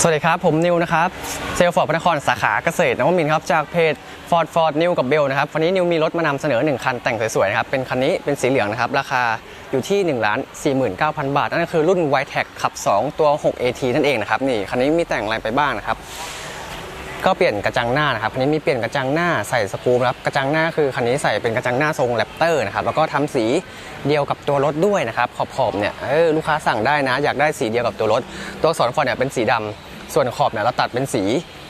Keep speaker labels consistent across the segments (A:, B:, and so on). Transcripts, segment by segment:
A: สวัสดีครับ ผมนิวนะครับเซลฟอร์ดพระนครสาขาเกษตรนวมินครับจากเพจ Ford Ford นิวกับเบลนะครับวันนี้นิวมีรถมานำเสนอ 1 คันแต่งสวยๆนะครับเป็นคันนี้เป็นสีเหลืองนะครับ ราคาอยู่ที่1นึ่งล้านสี่หมื่นเก้าพันบาท นั่นก็คือรุ่น y t e c ขับ 2 ตัว 6 AT นั่นเองนะครับนี่คันนี้มีแต่งอะไรไปบ้างนะครับ ก็เปลี่ยนกระจังหน้านะครับคันนี้มีเปลี่ยนกระจังหน้าใส่สกรูปนะครับกระจังหน้าคือคันนี้ใส่เป็นกระจังหน้าทรงแรปเตอร์นะครับแล้วก็ทำสีเดียวกับตัวรถด้วยนะครับขอบๆเนี่ยออลูกค้าสั่งได้นะ อยากได้สีเดียวกับตัวรถ ตัวอักษรฟอนต์เนี่ยเป็นสีดำ ส่วนขอบเนี่ยเราตัดเป็นสี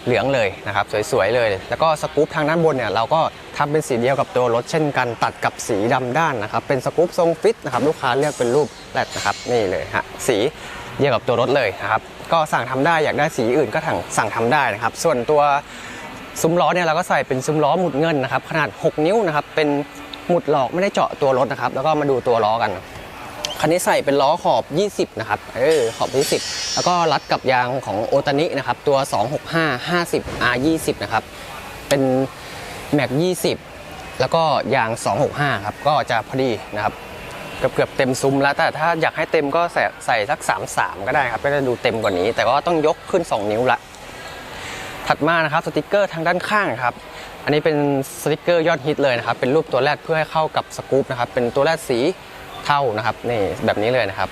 A: เหลืองเลยนะครับสวยๆเลย แล้วก็สกรูปทางด้านบนเนี่ยเราก็ทำเป็นสีเดียวกับตัวรถเช่นกันตัดกับสีดำด้านนะครับเป็นสกรูปทรงฟิตนะครับลูกค้าเลือกเป็นรูปแรดนะครับนี่เลยฮะสีเดียวกับตัวรถเลยนะครับก็สั่งทำได้อยากได้สีอื่นก็สั่งสั่งทำได้นะครับ ส่วนตัวซุ้มล้อเนี่ยเราก็ใส่เป็นซุ้มล้อหมุดเงินนะครับขนาด 6 นิ้วนะครับเป็นหมุดหลอกไม่ได้เจาะตัวรถนะครับแล้วก็มาดูตัวล้อกัน คันนี้ใส่เป็นล้อขอบ 20 นะครับ เออ ขอบ 20 แล้วก็รัดกับยางของโอตานินะครับ ตัว 265 50 R 20นะครับ เป็นแม็ก20 แล้วก็ยาง 265 ครับ ก็จะพอดีนะครับ เกือบเกือบเต็มซุ้มแล้ว แต่ถ้าอยากให้เต็มก็ใส่ใส่สัก 33 ก็ได้ครับ ก็จะดูเต็มกว่านี้ แต่ก็ต้องยกขึ้น 2 นิ้วละ ถัดมานะครับ สติกเกอร์ทางด้านข้างครับอันนี้เป็นสติกเกอร์ยอดฮิตเลยนะครับ เป็นรูปตัวแรดเพื่อให้เข้ากับสกู๊ปนะครับ เป็นตัวแรดสี เทานะครับนี่แบบนี้เลยนะครับ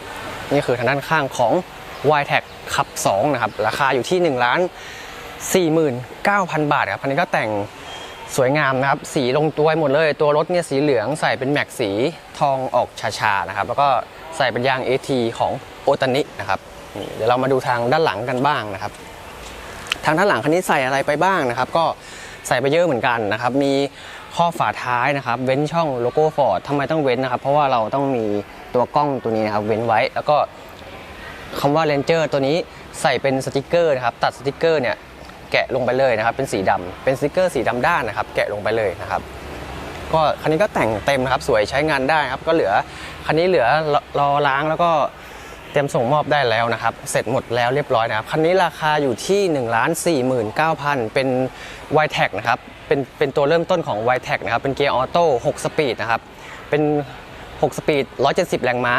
A: นี่คือทางด้านข้างของ y t e c ขับ2นะครับราคาอยู่ที่1ล้าน49,000 บาทครับอันนี้ก็แต่งสวยงามนะครับ สีลงตัวหมดเลย ตัวรถเนี่ยสีเหลืองใส่เป็นแม็กสีทองออกชาๆนะครับแล้วก็ใส่เป็นยาง AT ของโอตานินะครับเดี๋ยวเรามาดูทางด้านหลังกันบ้างนะครับ ทางด้านหลังคันนี้ใส่อะไรไปบ้างนะครับ ก็ ใส่ไปเยอะเหมือนกันนะครับ มีข้อฝาท้ายนะครับ เว้นช่องโลโก้ฟอร์ดทำไมต้องเว้นนะครับ เพราะว่าเราต้องมีตัวกล้องตัวนี้นะครับ เว้นไว้ แล้วก็คำว่าเ a นเจอร์ตัวนี้ใส่เป็นสติกเกอร์นะครับ ตัดสติกเกอร์เนี่ยแกะลงไปเลยนะครับ เป็นสีดำเป็นสติกเกอร์สีดำด้านนะครับ แกะลงไปเลยนะครับ ก็คันนี้ก็แต่งเต็มนะครับ สวยใช้งานได้ครับ ก็เหลือคันนี้เหลือรอล้างแล้วก็ เตรียมส่งมอบได้แล้วนะครับ เสร็จหมดแล้วเรียบร้อยนะครับ คันนี้ราคาอยู่ที่1นึ่งล้านสี่หมื่นเก้าพันเป็น y t e c นะครับ เป็นเป็นตัวเริ่มต้นของ y t e c นะครับ เป็นเกียร์ออโต้6สปีดนะครับ เป็น6สปีด 170 แรงม้า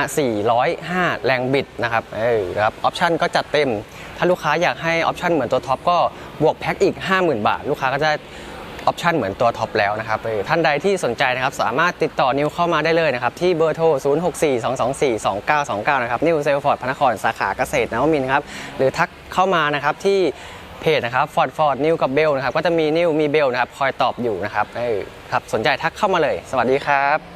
A: 405 แรงบิดนะครับ เออครับ ออปชันก็จัดเต็ม ถ้าลูกค้าอยากให้ออปชันเหมือนตัวท็อปก็บวกแพ็คอีก 50,000 บาท ลูกค้าก็จะ ออปชันเหมือนตัวท็อปแล้วนะครับท่านใดที่สนใจนะครับสามารถติดต่อนิวเข้ามาได้เลยนะครับที่เบอร์โทร 0642242929 นะครับนิวเซลฟอร์ดพระนครสาขาเกษตรนวมินครับหรือทักเข้ามานะครับที่เพจนะครับฟอร์ดฟอร์ดนิวกับเบลนะครับก็จะมีนิวมีเบลนะครับคอยตอบอยู่นะครับครับสนใจทักเข้ามาเลย สวัสดีครับ